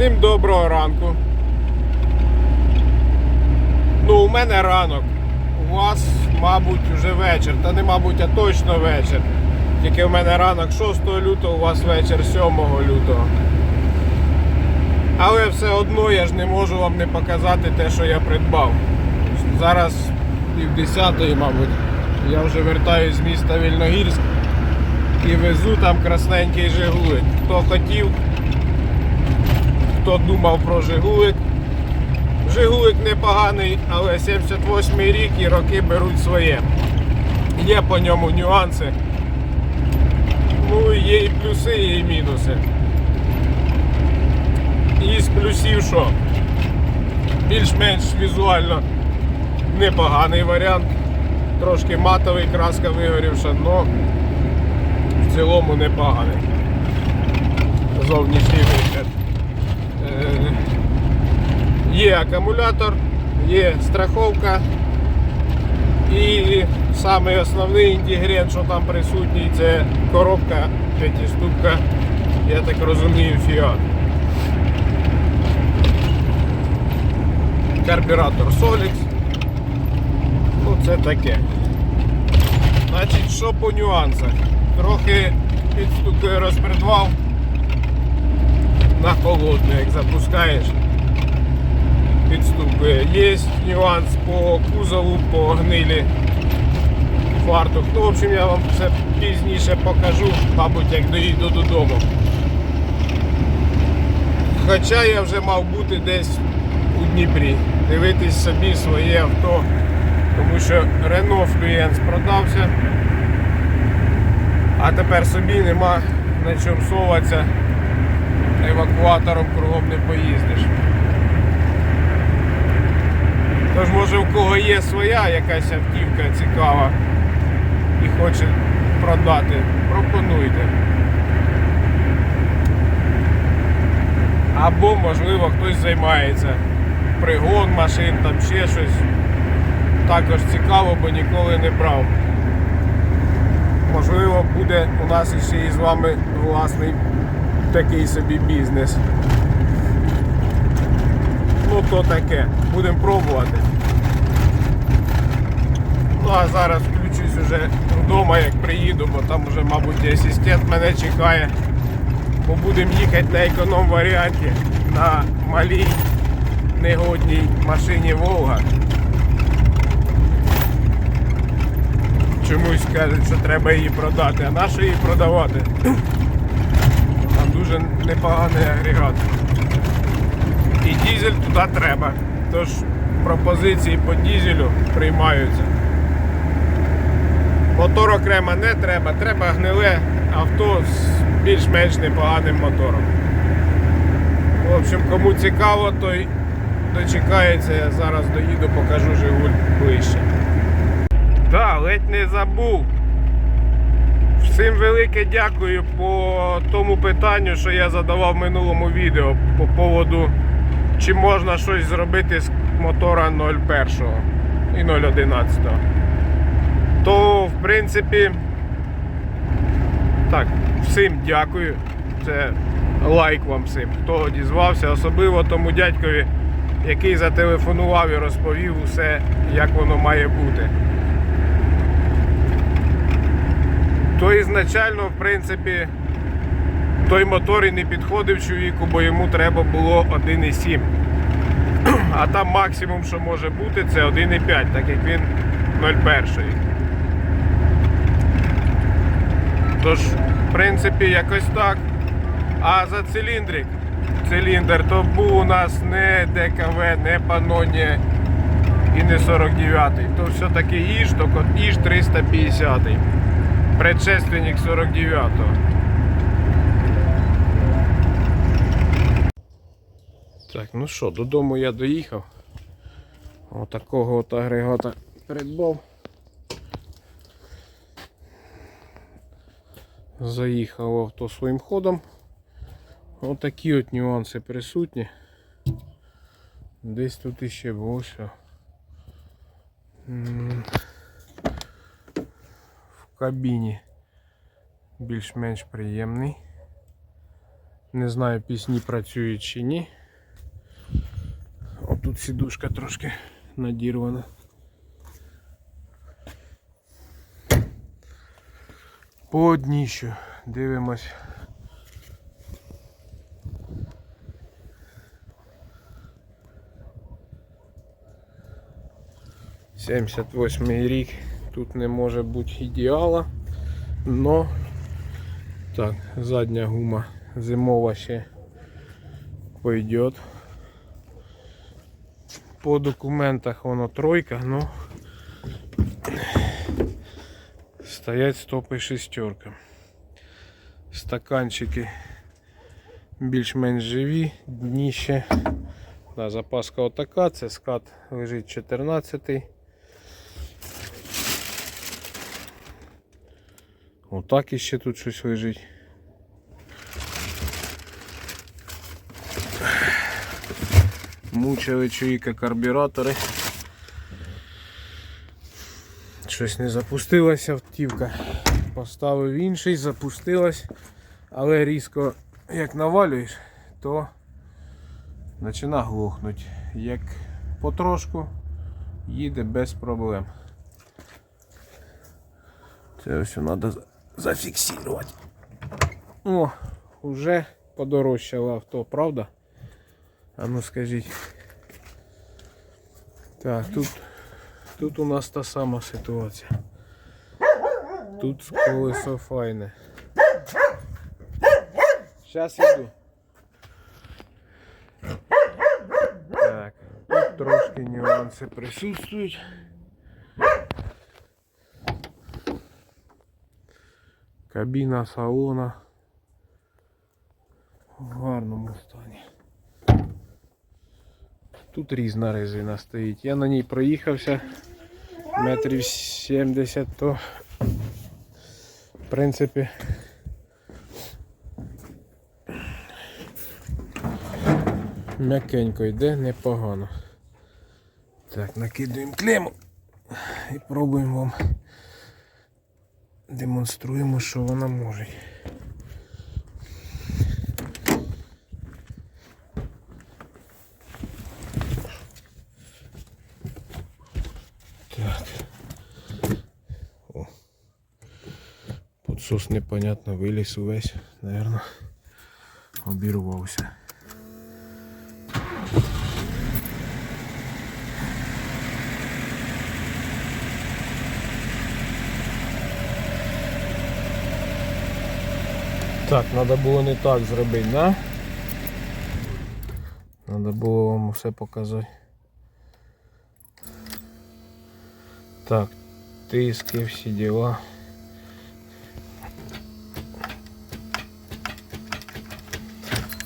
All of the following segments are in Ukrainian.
Всім доброго ранку. Ну, у мене ранок. У вас, мабуть, вже вечір. Та не мабуть, а точно вечір. Тільки в мене ранок 6 лютого, у вас вечір 7 лютого. Але все одно я ж не можу вам не показати те, що я придбав. Зараз пів десятої, мабуть. Я вже вертаюсь з міста Вільногірськ і везу там красненький Жигулик. Хто хотів, хто думав про Жигулик. Жигулик непоганий, але 78 рік і роки беруть своє. Є по ньому нюанси. Ну, є і плюси, і мінуси. І з плюсів що? Більш-менш візуально непоганий варіант. Трошки матовий, краска вигорівша, але в цілому непоганий. Зовнішній вигляд. Е, Є акумулятор, є страховка. І самий основний інгредієнт, що там присутній, це коробка п'ятиступка, я так розумію, Fiat. Карбюратор Solix. Ну це таке. Значить, що по нюансах? Трохи підстукує розпредвал на холодну, як запускаєш. Підстукує. Є нюанс по кузову, по гнилі фартух. Ну, в общем, я вам це пізніше покажу, мабуть, як доїду додому. Хоча я вже мав бути десь у Дніпрі, дивитись собі своє авто, тому що Renault Fluence продався, а тепер собі нема на чому соватися, евакуатором кругом не поїздиш. Тож, може, в кого є своя якась автівка цікава і хоче продати, пропонуйте. Або, можливо, хтось займається пригон машин, там ще щось. Також цікаво, бо ніколи не брав. Можливо, буде у нас іще і з вами власний такий собі бізнес. Ну то таке. Будемо пробувати. Ну а зараз включусь уже вдома, як приїду, бо там вже, мабуть, асистент мене чекає. Бо будемо їхати на економ варіанті на малій негодній машині Волга. Чомусь кажуть, що треба її продати, а нащо її продавати? Дуже непоганий агрегат. І дізель туди треба. Тож пропозиції по дізелю приймаються. Мотор окремо не треба, треба гниле авто з більш-менш непоганим мотором. В общем, кому цікаво, той дочекається, я зараз доїду, покажу Жигуль ближче. Так, ледь не забув. Всім велике дякую по тому питанню, що я задавав в минулому відео по поводу, чи можна щось зробити з мотора 01 і 011. То, в принципі, так, всім дякую. Це лайк вам всім, хто дізвався, особливо тому дядькові, який зателефонував і розповів усе, як воно має бути. То ізначально, в принципі, той мотор і не підходив чоловіку, бо йому треба було 1,7. А там максимум, що може бути, це 1,5, так як він 0,1. Тож, в принципі, якось так. А за циліндрик, циліндр, то був у нас не ДКВ, не Панонія і не 49-й. То все-таки Іж, тільки Іж 350 предшественник 49-го. Так, ну що, додому я доїхав. Отакого от агрегата придбав. Заїхав авто своїм ходом. Отакі от нюанси присутні. Десь тут іще було що. Кабіні більш-менш приємний. Не знаю, пісні працюють чи ні. Отут сідушка трошки надірвана. По дніщу дивимось. Сімдесят восьмий рік. Тут не може бути ідеала, но так, задня гума зимова ще пойдет. По документах воно тройка, но стоять стопи шестерка. Стаканчики більш-менш живі, дніще. Да, запаска отака, це скат лежить 14. Отак іще тут щось лежить. Мучили чоловіка карбюратори. Щось не запустилася автівка. Поставив інший, запустилась, але різко як навалюєш, то почина глохнути. Як потрошку їде без проблем. Це ось треба зафіксувати. О, вже подорожчало авто, правда? А ну скажіть. Так, тут, тут у нас та сама ситуація. Тут колесо файне. Зараз іду. Так, тут трошки нюанси присутствують. Кабіна салона в гарному стані. Тут різна резина стоїть. Я на ній проїхався метрів 70, то в принципі м'якенько йде, непогано. Так, накидуємо клему і пробуємо вам демонструємо, що вона може. Так. О. Подсос непонятно виліз увесь, наверное, обірвався. Так, треба було не так зробити, да? Треба було вам усе показати. Так, тиски, всі діла.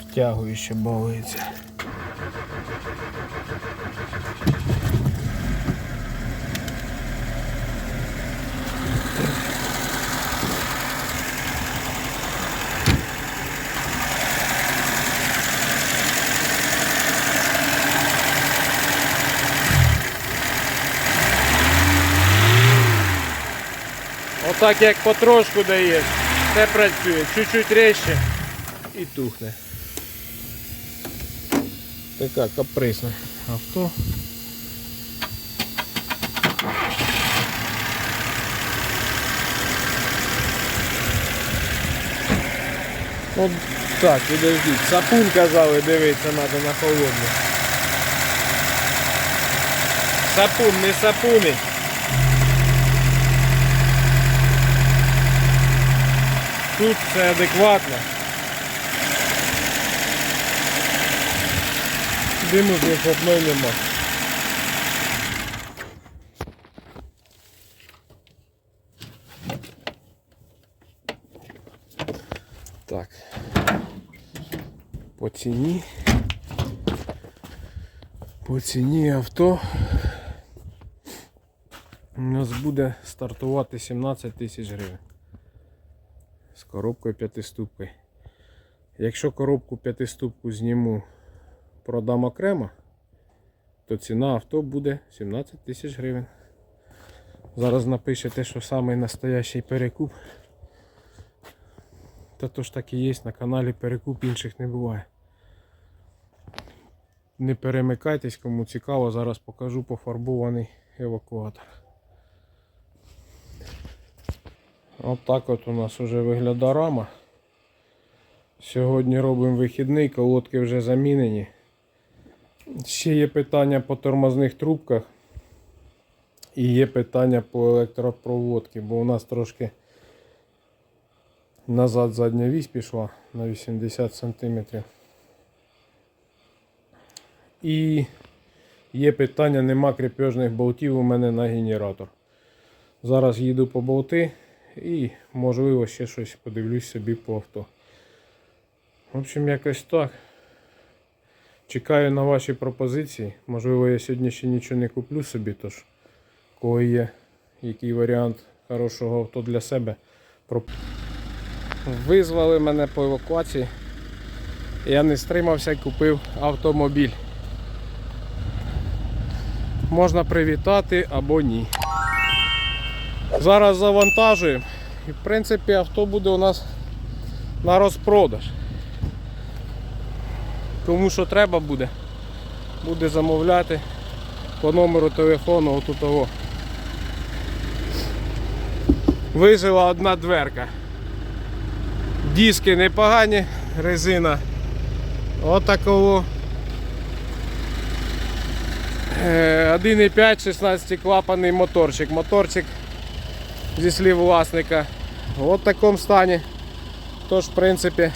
Втягую ще балується. Отак як потрошку даєш, все працює, чуть-чуть резче і тухне. Така каприсна авто. От так, підождіть. Сапун казали, дивитися треба на холодну. Сапун, не сапуни. Тут все адекватно. Диму з вихлопної нема. Так. По ціні. По ціні авто у нас буде стартувати 17 тисяч гривень коробкою п'ятиступкою. Якщо коробку п'ятиступку зніму, продам окремо, то ціна авто буде 17 тисяч гривень. Зараз напишете, що самий настоящий перекуп. Та то ж так і є, на каналі перекуп інших не буває. Не перемикайтесь, кому цікаво, зараз покажу пофарбований евакуатор. От так от у нас вже виглядає рама. Сьогодні робимо вихідний, колодки вже замінені. Ще є питання по тормозних трубках. І є питання по електропроводці, бо у нас трошки назад задня вісь пішла на 80 см. І є питання, нема кріпежних болтів у мене на генератор. Зараз їду по болти і можливо ще щось подивлюсь собі по авто. В общем, якось так. Чекаю на ваші пропозиції. Можливо, я сьогодні ще нічого не куплю собі, тож кого є який варіант хорошого авто для себе. Про- Визвали мене по евакуації. Я не стримався і купив автомобіль. Можна привітати або ні. Зараз завантажуємо. І в принципі авто буде у нас на розпродаж. Кому що треба буде, буде замовляти по номеру телефону отут того. Вижила одна дверка. Диски непогані, резина отакого. Е, 1,5 16 клапаний моторчик. Моторчик зі слів власника. От в такому стані. Тож, в принципі,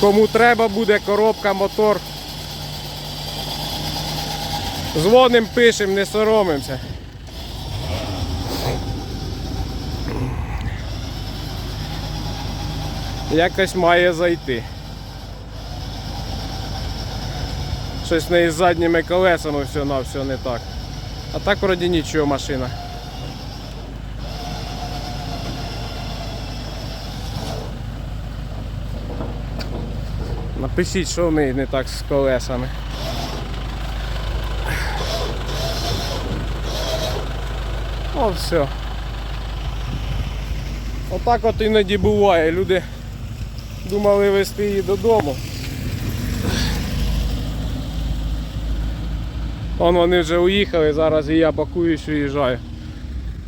кому треба буде коробка, мотор. Дзвоним, пишем, не соромимося. Якось має зайти. Щось не із задніми колесами все на все не так. А так вроді нічого машина. Напишіть, що в неї не так з колесами. О, все. Отак от іноді буває. Люди думали везти її додому. Вон вони вже уїхали, зараз і я пакуюсь, уїжджаю.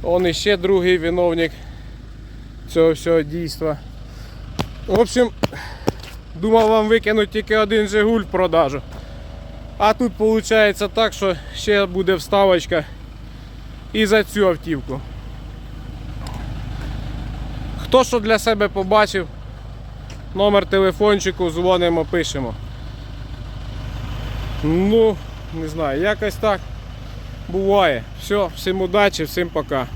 Он іще другий виновник цього всього дійства. В общем, думав вам викинути тільки один Жигуль в продажу. А тут виходить так, що ще буде вставочка і за цю автівку. Хто що для себе побачив, номер телефончику дзвонимо, пишемо. Ну, не знаю, якось так буває. Все, всім удачі, всім пока.